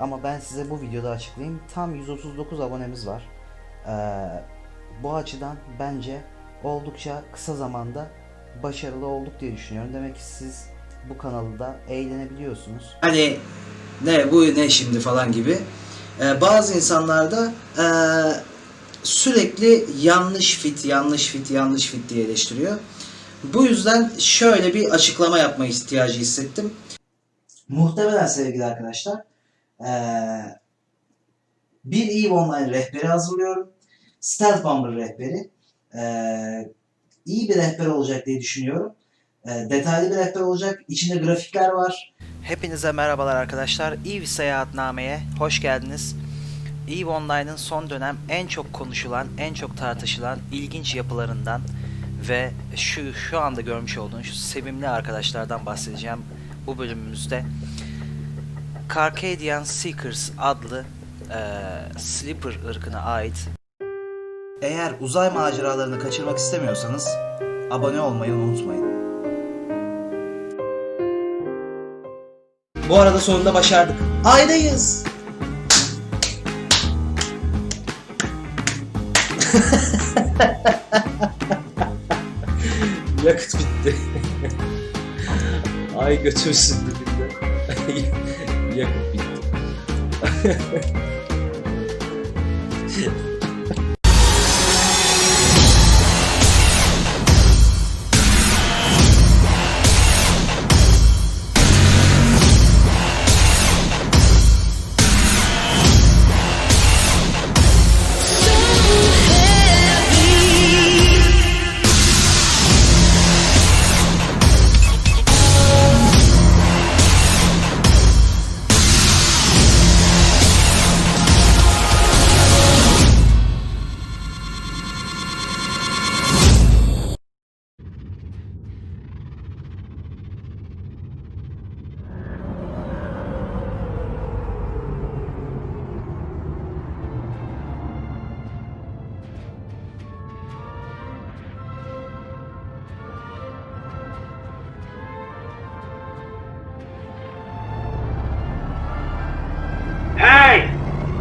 ama ben size bu videoda açıklayayım. Tam 139 abonemiz var. Ee, bu açıdan bence oldukça kısa zamanda başarılı olduk diye düşünüyorum. Demek ki siz bu kanalda eğlenebiliyorsunuz. Hani ne bu ne şimdi falan gibi. Ee, bazı insanlarda ee, sürekli yanlış fit, yanlış fit, yanlış fit diye eleştiriyor. Bu yüzden şöyle bir açıklama yapma ihtiyacı hissettim. Muhtemelen sevgili arkadaşlar ee, bir EVE Online rehberi hazırlıyorum. Stealth Bomber rehberi. Ee, iyi bir rehber olacak diye düşünüyorum. Ee, detaylı bir rehber olacak. İçinde grafikler var. Hepinize merhabalar arkadaşlar. EVE Seyahatname'ye hoş geldiniz. EVE Online'ın son dönem en çok konuşulan, en çok tartışılan ilginç yapılarından ve şu şu anda görmüş olduğunuz şu sevimli arkadaşlardan bahsedeceğim bu bölümümüzde. Carcadian Seekers adlı eee Sleeper ırkına ait Eğer uzay maceralarını kaçırmak istemiyorsanız abone olmayı unutmayın. Bu arada sonunda başardık. Aydayız. Yakıt bitti. Ay götürsün dibinde. Yakıt bitti.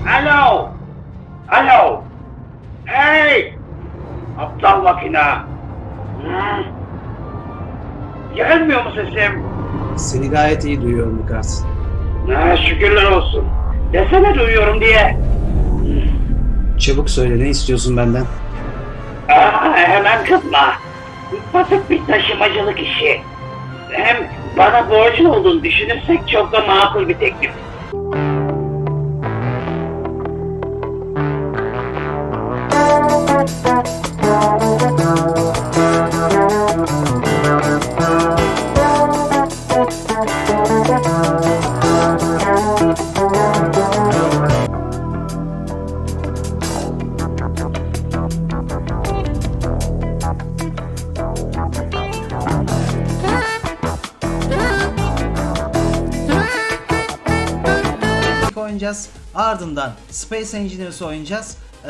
Alo! Alo! Hey! Aptal makina! Hı? Gelmiyor mu sesim? Seni gayet iyi duyuyorum Lukas. Ha, şükürler olsun. Desene duyuyorum diye. Çabuk söyle ne istiyorsun benden? Aa, hemen kızma. Basit bir taşımacılık işi. Hem bana borcun olduğunu düşünürsek çok da makul bir teklif. Ardından Space Engineers oynayacağız. Ee,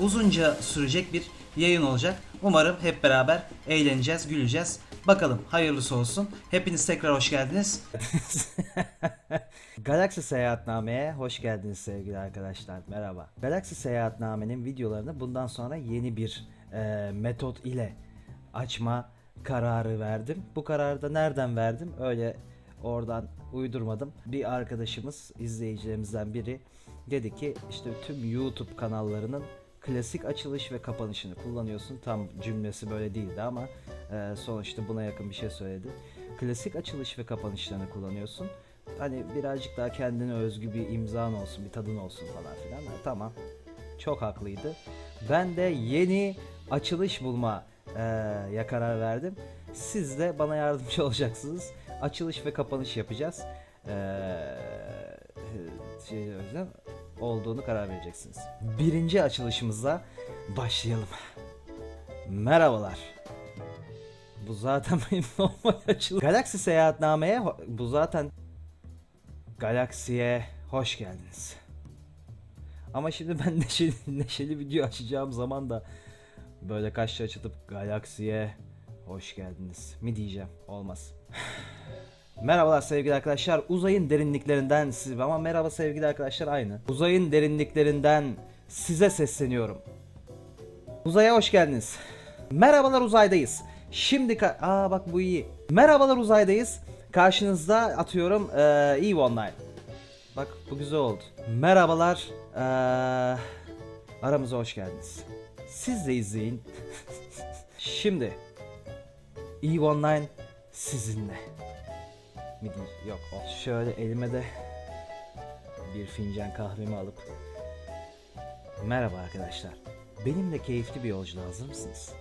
uzunca sürecek bir yayın olacak. Umarım hep beraber eğleneceğiz, güleceğiz. Bakalım hayırlısı olsun. Hepiniz tekrar hoş geldiniz. Galaxy Seyahatname'ye hoş geldiniz sevgili arkadaşlar. Merhaba. Galaxy Seyahatname'nin videolarını bundan sonra yeni bir e, metot ile açma kararı verdim. Bu kararı da nereden verdim? Öyle oradan uydurmadım. Bir arkadaşımız, izleyicilerimizden biri dedi ki işte tüm YouTube kanallarının klasik açılış ve kapanışını kullanıyorsun. Tam cümlesi böyle değildi ama e, sonuçta buna yakın bir şey söyledi. Klasik açılış ve kapanışlarını kullanıyorsun. Hani birazcık daha kendine özgü bir imzan olsun, bir tadın olsun falan filan. Ha, tamam. Çok haklıydı. Ben de yeni açılış bulma e, ya karar verdim. Siz de bana yardımcı olacaksınız. Açılış ve kapanış yapacağız. Eee şey, o yüzden olduğunu karar vereceksiniz. Birinci açılışımıza başlayalım. Merhabalar. Bu zaten benim normal açılış. Galaxy Seyahatname'ye bu zaten Galaksiye hoş geldiniz. Ama şimdi ben neşeli, neşeli video açacağım zaman da böyle kaşla açılıp Galaksiye hoş geldiniz mi diyeceğim. Olmaz. Merhabalar sevgili arkadaşlar. Uzayın derinliklerinden siz ama merhaba sevgili arkadaşlar aynı. Uzayın derinliklerinden size sesleniyorum. Uzaya hoş geldiniz. Merhabalar uzaydayız. Şimdi ka- aa bak bu iyi. Merhabalar uzaydayız. Karşınızda atıyorum eee EVE Online. Bak bu güzel oldu. Merhabalar. eee, aramıza hoş geldiniz. Siz de izleyin. Şimdi EVE Online sizinle. Mi değil? Yok o. Şöyle elime de bir fincan kahvemi alıp Merhaba arkadaşlar. Benimle keyifli bir yolculuğa hazır mısınız?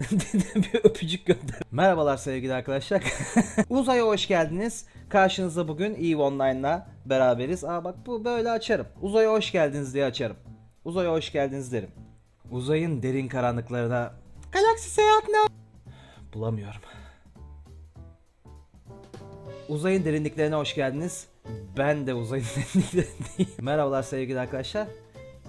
bir öpücük gönder. Merhabalar sevgili arkadaşlar. Uzaya hoş geldiniz. Karşınızda bugün EVE Online'la beraberiz. Aa bak bu böyle açarım. Uzaya hoş geldiniz diye açarım. Uzaya hoş geldiniz derim. Uzayın derin karanlıklarına galaksi seyahatine bulamıyorum. Uzayın derinliklerine hoş geldiniz. Ben de uzayın derinliklerindeyim. Merhabalar sevgili arkadaşlar.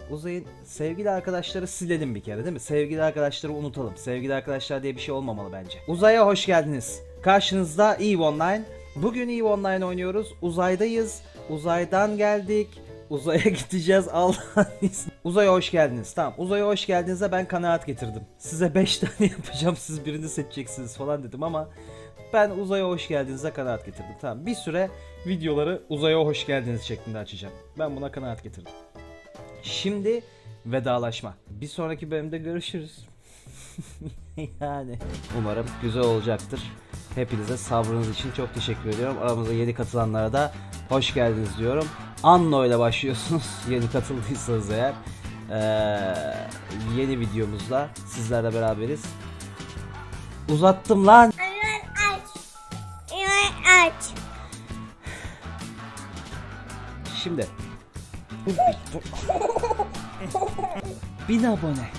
Uzayın sevgili arkadaşları silelim bir kere değil mi? Sevgili arkadaşları unutalım. Sevgili arkadaşlar diye bir şey olmamalı bence. Uzaya hoş geldiniz. Karşınızda EVE Online. Bugün EVE Online oynuyoruz. Uzaydayız. Uzaydan geldik. Uzaya gideceğiz Allah'ın izniyle. Uzaya hoş geldiniz. Tamam. Uzaya hoş geldinize ben kanaat getirdim. Size 5 tane yapacağım. Siz birini seçeceksiniz falan dedim ama ben uzaya hoş geldinize kanaat getirdim. Tamam. Bir süre videoları uzaya hoş geldiniz şeklinde açacağım. Ben buna kanaat getirdim. Şimdi vedalaşma. Bir sonraki bölümde görüşürüz. yani umarım güzel olacaktır. Hepinize sabrınız için çok teşekkür ediyorum. Aramıza yeni katılanlara da hoş geldiniz diyorum. Anno ile başlıyorsunuz. yeni katıldıysanız eğer. Ee, yeni videomuzla sizlerle beraberiz. Uzattım lan. Şimdi. Bin abone.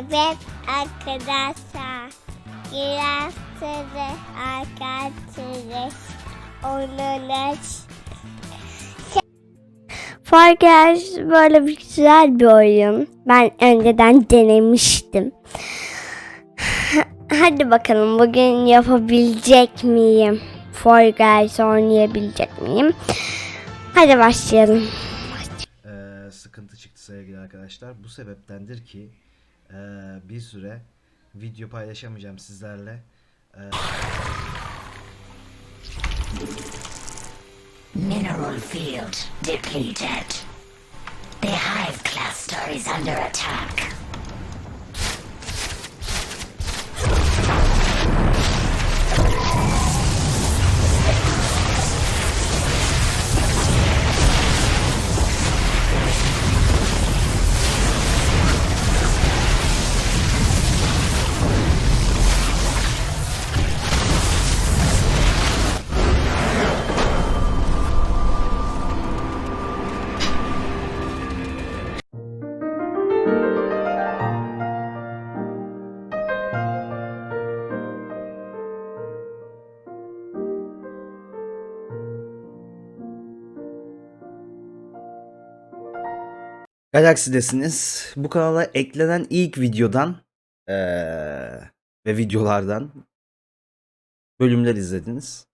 Evet arkadaşlar. Girafları arkadaşlar. Onun Far Guys böyle bir güzel bir oyun. Ben önceden denemiştim. Hadi bakalım bugün yapabilecek miyim? Far Guys oynayabilecek miyim? Hadi başlayalım. Ee, sıkıntı çıktı sevgili arkadaşlar. Bu sebeptendir ki ee, bir süre video paylaşamayacağım sizlerle. Mineral field depleted. The hive cluster is under attack. Galaxy'desiniz. Bu kanala eklenen ilk videodan ee, ve videolardan bölümler izlediniz.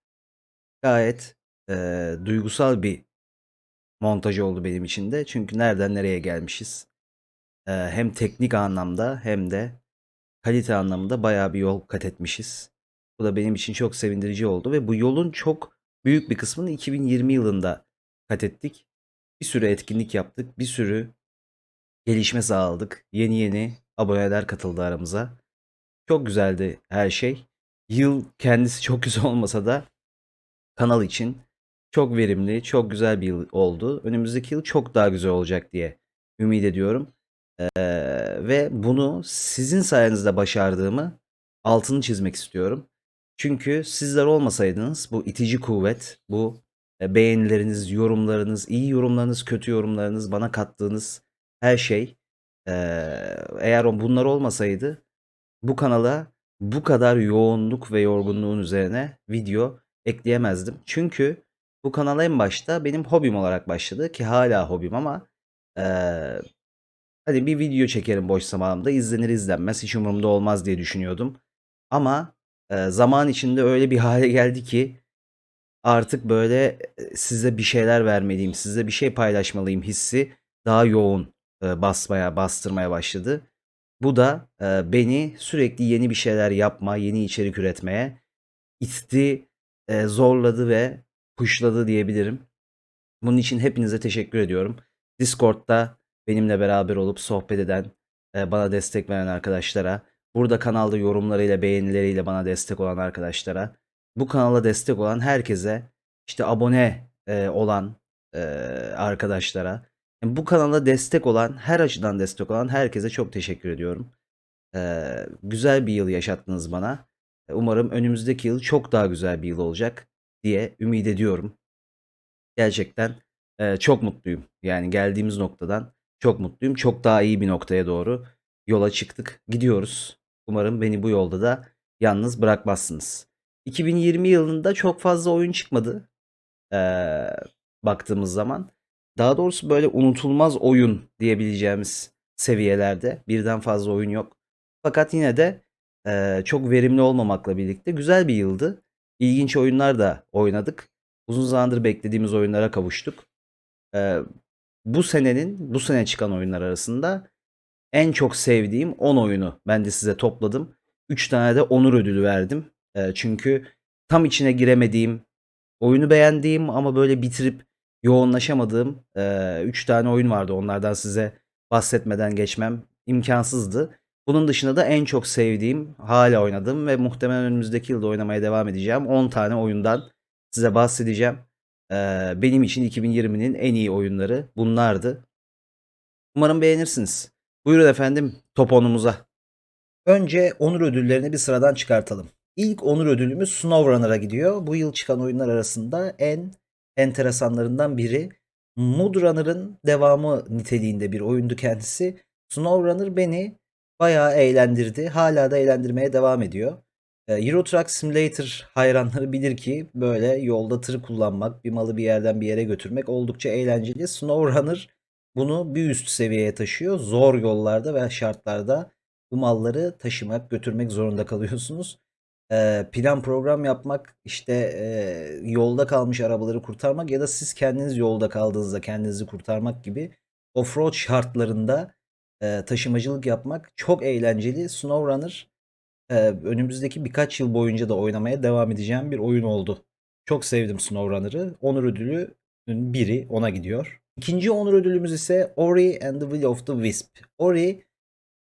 Gayet ee, duygusal bir montaj oldu benim için de. Çünkü nereden nereye gelmişiz. Ee, hem teknik anlamda hem de kalite anlamında bayağı bir yol kat etmişiz. Bu da benim için çok sevindirici oldu ve bu yolun çok büyük bir kısmını 2020 yılında kat ettik. Bir sürü etkinlik yaptık. Bir sürü gelişme sağladık. Yeni yeni aboneler katıldı aramıza. Çok güzeldi her şey. Yıl kendisi çok güzel olmasa da kanal için çok verimli, çok güzel bir yıl oldu. Önümüzdeki yıl çok daha güzel olacak diye ümit ediyorum. Ee, ve bunu sizin sayenizde başardığımı altını çizmek istiyorum. Çünkü sizler olmasaydınız bu itici kuvvet, bu e, beğenileriniz, yorumlarınız, iyi yorumlarınız, kötü yorumlarınız, bana kattığınız her şey eğer o- bunlar olmasaydı bu kanala bu kadar yoğunluk ve yorgunluğun üzerine video ekleyemezdim. Çünkü bu kanal en başta benim hobim olarak başladı ki hala hobim ama Ee, hani bir video çekerim boş zamanımda izlenir izlenmez hiç umurumda olmaz diye düşünüyordum. Ama e, zaman içinde öyle bir hale geldi ki artık böyle size bir şeyler vermeliyim, size bir şey paylaşmalıyım hissi daha yoğun e, basmaya, bastırmaya başladı. Bu da e, beni sürekli yeni bir şeyler yapma, yeni içerik üretmeye itti, e, zorladı ve pushladı diyebilirim. Bunun için hepinize teşekkür ediyorum. Discord'da benimle beraber olup sohbet eden, bana destek veren arkadaşlara, burada kanalda yorumlarıyla, beğenileriyle bana destek olan arkadaşlara, bu kanala destek olan herkese, işte abone olan arkadaşlara, bu kanala destek olan, her açıdan destek olan herkese çok teşekkür ediyorum. E, güzel bir yıl yaşattınız bana. Umarım önümüzdeki yıl çok daha güzel bir yıl olacak diye ümit ediyorum. Gerçekten e, çok mutluyum. Yani geldiğimiz noktadan çok mutluyum. Çok daha iyi bir noktaya doğru yola çıktık. Gidiyoruz. Umarım beni bu yolda da yalnız bırakmazsınız. 2020 yılında çok fazla oyun çıkmadı. e, baktığımız zaman. Daha doğrusu böyle unutulmaz oyun diyebileceğimiz seviyelerde. Birden fazla oyun yok. Fakat yine de e, çok verimli olmamakla birlikte güzel bir yıldı. İlginç oyunlar da oynadık. Uzun zamandır beklediğimiz oyunlara kavuştuk. E, bu senenin, bu sene çıkan oyunlar arasında en çok sevdiğim 10 oyunu ben de size topladım. 3 tane de onur ödülü verdim. E, çünkü tam içine giremediğim, oyunu beğendiğim ama böyle bitirip yoğunlaşamadığım 3 tane oyun vardı. Onlardan size bahsetmeden geçmem imkansızdı. Bunun dışında da en çok sevdiğim, hala oynadığım ve muhtemelen önümüzdeki yılda oynamaya devam edeceğim 10 tane oyundan size bahsedeceğim. Ee, benim için 2020'nin en iyi oyunları bunlardı. Umarım beğenirsiniz. Buyurun efendim top onumuza. Önce onur ödüllerini bir sıradan çıkartalım. İlk onur ödülümüz SnowRunner'a gidiyor. Bu yıl çıkan oyunlar arasında en enteresanlarından biri. Mudrunner'ın devamı niteliğinde bir oyundu kendisi. SnowRunner beni bayağı eğlendirdi. Hala da eğlendirmeye devam ediyor. E, Euro Truck Simulator hayranları bilir ki böyle yolda tır kullanmak, bir malı bir yerden bir yere götürmek oldukça eğlenceli. SnowRunner bunu bir üst seviyeye taşıyor. Zor yollarda ve şartlarda bu malları taşımak, götürmek zorunda kalıyorsunuz. Plan program yapmak, işte yolda kalmış arabaları kurtarmak ya da siz kendiniz yolda kaldığınızda kendinizi kurtarmak gibi offroad şartlarında taşımacılık yapmak çok eğlenceli. SnowRunner önümüzdeki birkaç yıl boyunca da oynamaya devam edeceğim bir oyun oldu. Çok sevdim SnowRunner'ı. Onur ödülü biri ona gidiyor. İkinci onur ödülümüz ise Ori and the Will of the Wisp. Ori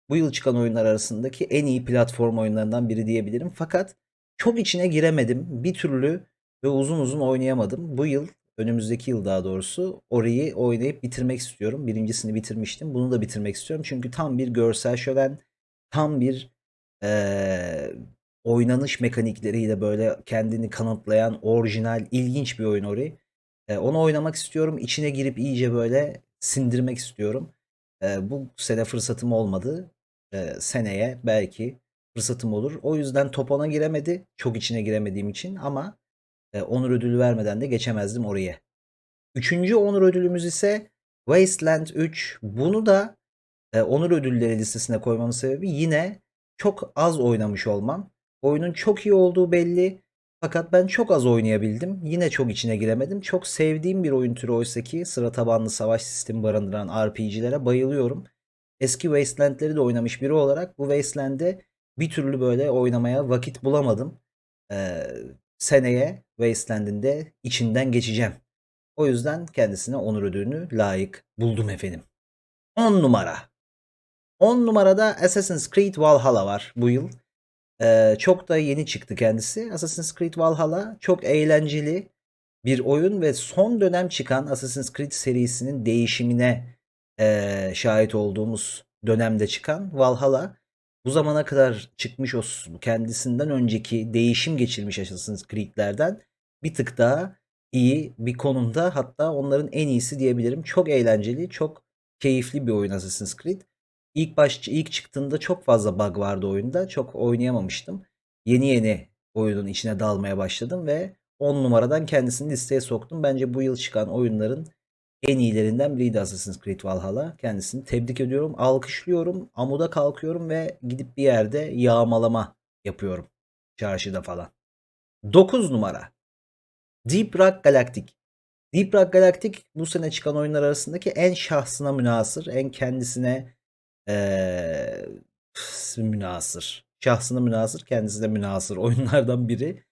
bu yıl çıkan oyunlar arasındaki en iyi platform oyunlarından biri diyebilirim. Fakat çok içine giremedim. Bir türlü ve uzun uzun oynayamadım. Bu yıl önümüzdeki yıl daha doğrusu Ori'yi oynayıp bitirmek istiyorum. Birincisini bitirmiştim. Bunu da bitirmek istiyorum. Çünkü tam bir görsel şölen, tam bir eee, oynanış mekanikleriyle böyle kendini kanıtlayan orijinal, ilginç bir oyun Ori. Eee, onu oynamak istiyorum. İçine girip iyice böyle sindirmek istiyorum. Eee, bu sene fırsatım olmadı. Eee, seneye belki fırsatım olur. O yüzden top ona giremedi. Çok içine giremediğim için ama e, onur ödülü vermeden de geçemezdim oraya. Üçüncü onur ödülümüz ise Wasteland 3. Bunu da e, onur ödülleri listesine koymamın sebebi yine çok az oynamış olmam. Oyunun çok iyi olduğu belli. Fakat ben çok az oynayabildim. Yine çok içine giremedim. Çok sevdiğim bir oyun türü oysa ki sıra tabanlı savaş sistemi barındıran RPG'lere bayılıyorum. Eski Wasteland'leri de oynamış biri olarak bu Wasteland'de bir türlü böyle oynamaya vakit bulamadım. Ee, seneye Wasteland'in de içinden geçeceğim. O yüzden kendisine onur ödülünü layık buldum efendim. 10 numara. 10 numarada Assassin's Creed Valhalla var bu yıl. Ee, çok da yeni çıktı kendisi. Assassin's Creed Valhalla çok eğlenceli bir oyun ve son dönem çıkan Assassin's Creed serisinin değişimine ee, şahit olduğumuz dönemde çıkan Valhalla bu zamana kadar çıkmış o kendisinden önceki değişim geçirmiş Assassin's Creed'lerden bir tık daha iyi bir konumda hatta onların en iyisi diyebilirim. Çok eğlenceli, çok keyifli bir oyun Assassin's Creed. İlk baş ilk çıktığında çok fazla bug vardı oyunda. Çok oynayamamıştım. Yeni yeni oyunun içine dalmaya başladım ve 10 numaradan kendisini listeye soktum. Bence bu yıl çıkan oyunların en iyilerinden biriydi Assassin's Creed Valhalla. Kendisini tebrik ediyorum, alkışlıyorum, amuda kalkıyorum ve gidip bir yerde yağmalama yapıyorum. Çarşıda falan. 9 numara. Deep Rock Galactic. Deep Rock Galactic bu sene çıkan oyunlar arasındaki en şahsına münasır, en kendisine eee münasır. Şahsına münasır, kendisine münasır oyunlardan biri.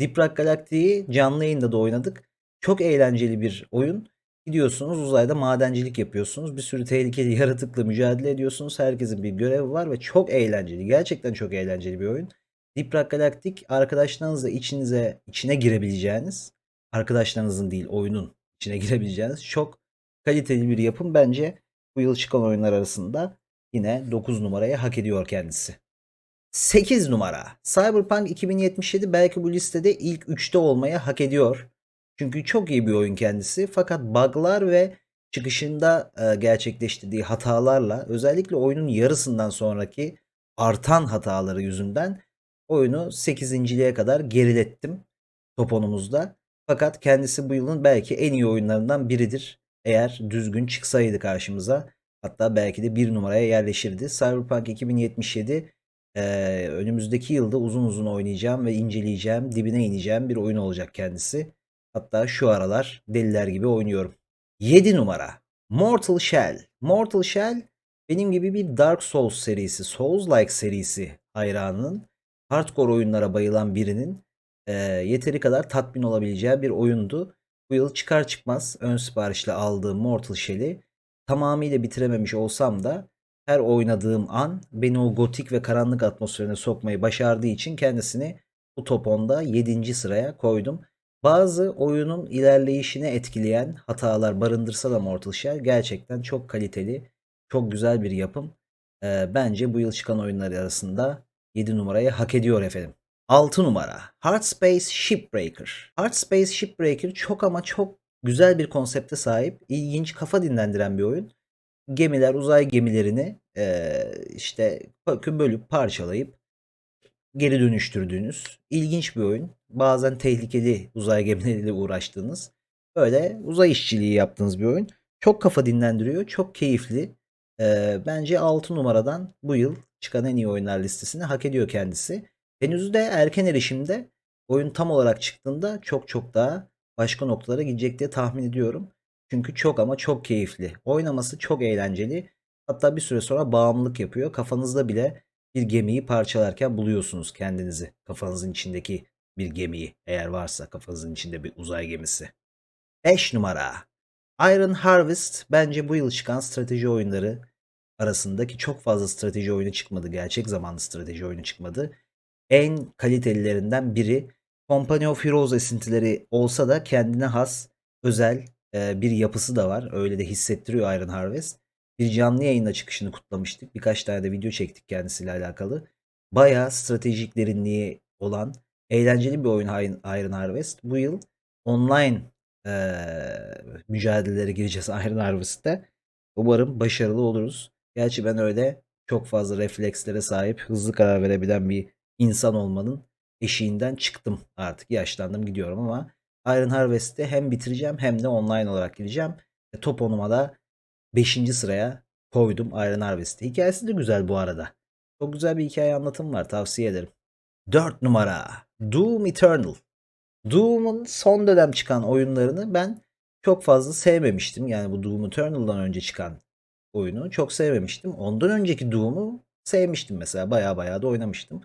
Deep Rock Galactic'i canlı yayında da oynadık. Çok eğlenceli bir oyun. Gidiyorsunuz uzayda madencilik yapıyorsunuz. Bir sürü tehlikeli yaratıkla mücadele ediyorsunuz. Herkesin bir görevi var ve çok eğlenceli. Gerçekten çok eğlenceli bir oyun. Deep Rock Galactic arkadaşlarınızla içinize içine girebileceğiniz, arkadaşlarınızın değil oyunun içine girebileceğiniz çok kaliteli bir yapım. Bence bu yıl çıkan oyunlar arasında yine 9 numarayı hak ediyor kendisi. 8 numara. Cyberpunk 2077 belki bu listede ilk 3'te olmaya hak ediyor. Çünkü çok iyi bir oyun kendisi. Fakat bug'lar ve çıkışında gerçekleştirdiği hatalarla özellikle oyunun yarısından sonraki artan hataları yüzünden oyunu 8.liğe kadar gerilettim toponumuzda. Fakat kendisi bu yılın belki en iyi oyunlarından biridir. Eğer düzgün çıksaydı karşımıza hatta belki de bir numaraya yerleşirdi. Cyberpunk 2077 eee, önümüzdeki yılda uzun uzun oynayacağım ve inceleyeceğim, dibine ineceğim bir oyun olacak kendisi. Hatta şu aralar deliler gibi oynuyorum. 7 numara. Mortal Shell. Mortal Shell benim gibi bir Dark Souls serisi, Souls-like serisi hayranının, hardcore oyunlara bayılan birinin eee, yeteri kadar tatmin olabileceği bir oyundu. Bu yıl çıkar çıkmaz ön siparişle aldığım Mortal Shell'i tamamıyla bitirememiş olsam da her oynadığım an beni o gotik ve karanlık atmosferine sokmayı başardığı için kendisini bu top 10'da 7. sıraya koydum. Bazı oyunun ilerleyişini etkileyen hatalar barındırsa da Mortal Shell gerçekten çok kaliteli, çok güzel bir yapım. Ee, bence bu yıl çıkan oyunlar arasında 7 numarayı hak ediyor efendim. 6 numara Hard Space Shipbreaker. Hard Space Shipbreaker çok ama çok güzel bir konsepte sahip, ilginç, kafa dinlendiren bir oyun. Gemiler, uzay gemilerini eee, işte bölüp parçalayıp geri dönüştürdüğünüz ilginç bir oyun. Bazen tehlikeli uzay gemileriyle uğraştığınız böyle uzay işçiliği yaptığınız bir oyun. Çok kafa dinlendiriyor, çok keyifli. Eee, bence 6 numaradan bu yıl çıkan en iyi oyunlar listesini hak ediyor kendisi. Henüz de erken erişimde oyun tam olarak çıktığında çok çok daha başka noktalara gidecek diye tahmin ediyorum. Çünkü çok ama çok keyifli. Oynaması çok eğlenceli. Hatta bir süre sonra bağımlılık yapıyor. Kafanızda bile bir gemiyi parçalarken buluyorsunuz kendinizi. Kafanızın içindeki bir gemiyi eğer varsa kafanızın içinde bir uzay gemisi. 5 numara. Iron Harvest bence bu yıl çıkan strateji oyunları arasındaki çok fazla strateji oyunu çıkmadı. Gerçek zamanlı strateji oyunu çıkmadı. En kalitelilerinden biri. Company of Heroes esintileri olsa da kendine has özel e, bir yapısı da var. Öyle de hissettiriyor Iron Harvest. Bir canlı yayında çıkışını kutlamıştık. Birkaç tane de video çektik kendisiyle alakalı. Bayağı stratejik derinliği olan eğlenceli bir oyun Iron Harvest. Bu yıl online e, mücadelelere gireceğiz Iron Harvest'te. Umarım başarılı oluruz. Gerçi ben öyle çok fazla reflekslere sahip, hızlı karar verebilen bir insan olmanın eşiğinden çıktım artık. Yaşlandım gidiyorum ama Iron Harvest'i hem bitireceğim hem de online olarak gireceğim. E, top 10'uma da 5. sıraya koydum Iron Harvest'i. Hikayesi de güzel bu arada. Çok güzel bir hikaye anlatım var tavsiye ederim. 4 numara Doom Eternal. Doom'un son dönem çıkan oyunlarını ben çok fazla sevmemiştim. Yani bu Doom Eternal'dan önce çıkan oyunu çok sevmemiştim. Ondan önceki Doom'u sevmiştim mesela. Baya baya da oynamıştım.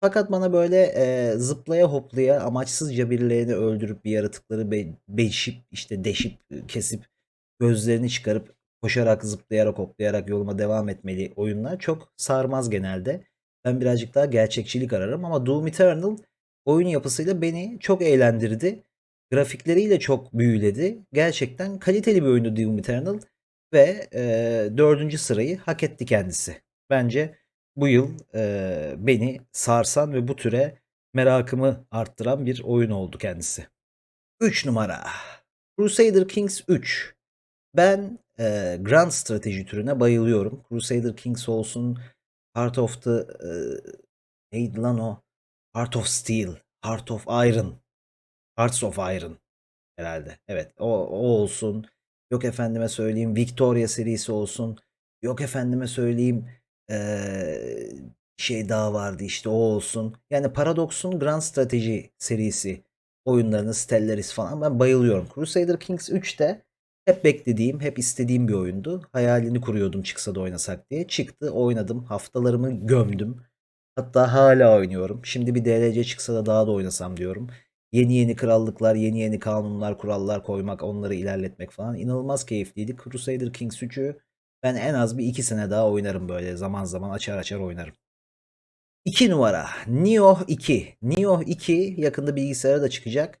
Fakat bana böyle e, zıplaya hoplaya amaçsızca birilerini öldürüp bir yaratıkları be, beşip işte deşip kesip gözlerini çıkarıp koşarak zıplayarak hoplayarak yoluma devam etmeli oyunlar çok sarmaz genelde. Ben birazcık daha gerçekçilik ararım ama Doom Eternal oyun yapısıyla beni çok eğlendirdi. Grafikleriyle çok büyüledi. Gerçekten kaliteli bir oyundu Doom Eternal ve e, dördüncü sırayı hak etti kendisi. Bence bu yıl e, beni sarsan ve bu türe merakımı arttıran bir oyun oldu kendisi. 3 numara Crusader Kings 3 Ben e, Grand strateji türüne bayılıyorum. Crusader Kings olsun Heart of the e, neydi lan o? Heart of Steel, Heart of Iron, Hearts of Iron herhalde. Evet o, o olsun. Yok efendime söyleyeyim Victoria serisi olsun. Yok efendime söyleyeyim eee, şey daha vardı işte o olsun. Yani Paradox'un Grand Strategy serisi oyunlarını Stellaris falan ben bayılıyorum. Crusader Kings 3 de hep beklediğim, hep istediğim bir oyundu. Hayalini kuruyordum çıksa da oynasak diye. Çıktı, oynadım. Haftalarımı gömdüm. Hatta hala oynuyorum. Şimdi bir DLC çıksa da daha da oynasam diyorum. Yeni yeni krallıklar, yeni yeni kanunlar, kurallar koymak, onları ilerletmek falan inanılmaz keyifliydi. Crusader Kings 3'ü ben en az bir iki sene daha oynarım böyle zaman zaman açar açar oynarım. 2 numara Nioh 2. Nioh 2 yakında bilgisayara da çıkacak.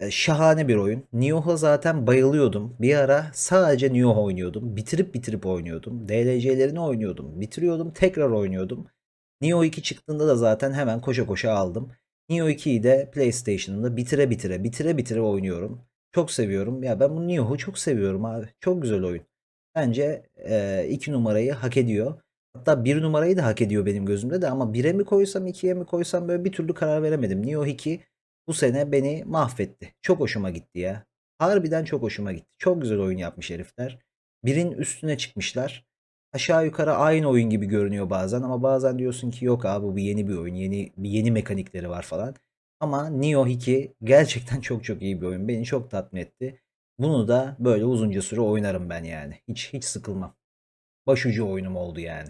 E, Şahane bir oyun. Nioh'a zaten bayılıyordum. Bir ara sadece Nioh oynuyordum. Bitirip bitirip oynuyordum. DLC'lerini oynuyordum. Bitiriyordum. Tekrar oynuyordum. Nioh 2 çıktığında da zaten hemen koşa koşa aldım. Nioh 2'yi de PlayStation'ımda bitire bitire bitire bitire oynuyorum. Çok seviyorum. Ya ben bu Nioh'u çok seviyorum abi. Çok güzel oyun. Bence 2 numarayı hak ediyor. Hatta 1 numarayı da hak ediyor benim gözümde de ama 1'e mi koysam 2'ye mi koysam böyle bir türlü karar veremedim. Nioh 2 bu sene beni mahvetti. Çok hoşuma gitti ya. Harbiden çok hoşuma gitti. Çok güzel oyun yapmış herifler. Birin üstüne çıkmışlar. Aşağı yukarı aynı oyun gibi görünüyor bazen ama bazen diyorsun ki yok abi bu yeni bir oyun. Yeni bir yeni mekanikleri var falan. Ama Nioh 2 gerçekten çok çok iyi bir oyun. Beni çok tatmin etti. Bunu da böyle uzunca süre oynarım ben yani. Hiç hiç sıkılmam. Başucu oyunum oldu yani.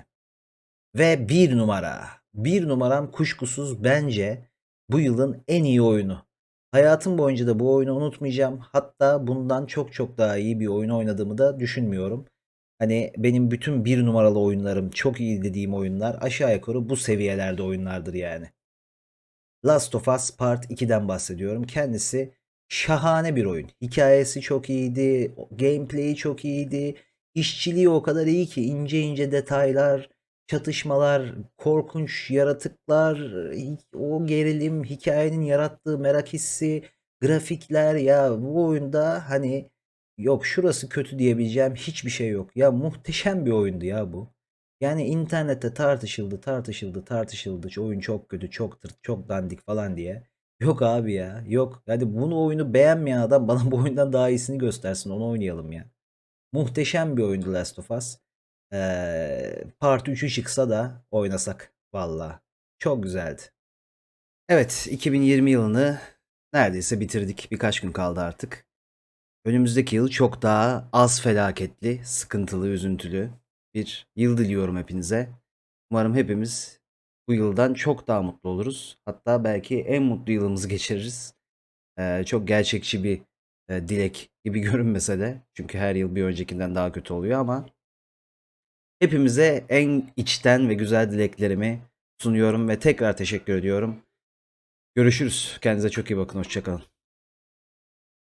Ve bir numara. Bir numaram kuşkusuz bence bu yılın en iyi oyunu. Hayatım boyunca da bu oyunu unutmayacağım. Hatta bundan çok çok daha iyi bir oyun oynadığımı da düşünmüyorum. Hani benim bütün bir numaralı oyunlarım, çok iyi dediğim oyunlar aşağı yukarı bu seviyelerde oyunlardır yani. Last of Us Part 2'den bahsediyorum. Kendisi şahane bir oyun. Hikayesi çok iyiydi, gameplay'i çok iyiydi. İşçiliği o kadar iyi ki ince ince detaylar, çatışmalar, korkunç yaratıklar, o gerilim, hikayenin yarattığı merak hissi, grafikler ya bu oyunda hani yok şurası kötü diyebileceğim hiçbir şey yok. Ya muhteşem bir oyundu ya bu. Yani internette tartışıldı, tartışıldı, tartışıldı. Oyun çok kötü, çok tırt, çok dandik falan diye. Yok abi ya, yok. Yani bunu oyunu beğenmeyen adam bana bu oyundan daha iyisini göstersin, onu oynayalım ya. Muhteşem bir oyundu Last of Us. Ee, Part 3'ü çıksa da oynasak valla. Çok güzeldi. Evet 2020 yılını neredeyse bitirdik. Birkaç gün kaldı artık. Önümüzdeki yıl çok daha az felaketli, sıkıntılı, üzüntülü bir yıl diliyorum hepinize. Umarım hepimiz bu yıldan çok daha mutlu oluruz. Hatta belki en mutlu yılımızı geçiririz. Ee, çok gerçekçi bir e, dilek gibi görünmese de. Çünkü her yıl bir öncekinden daha kötü oluyor ama Hepimize en içten ve güzel dileklerimi sunuyorum ve tekrar teşekkür ediyorum. Görüşürüz. Kendinize çok iyi bakın. Hoşçakalın.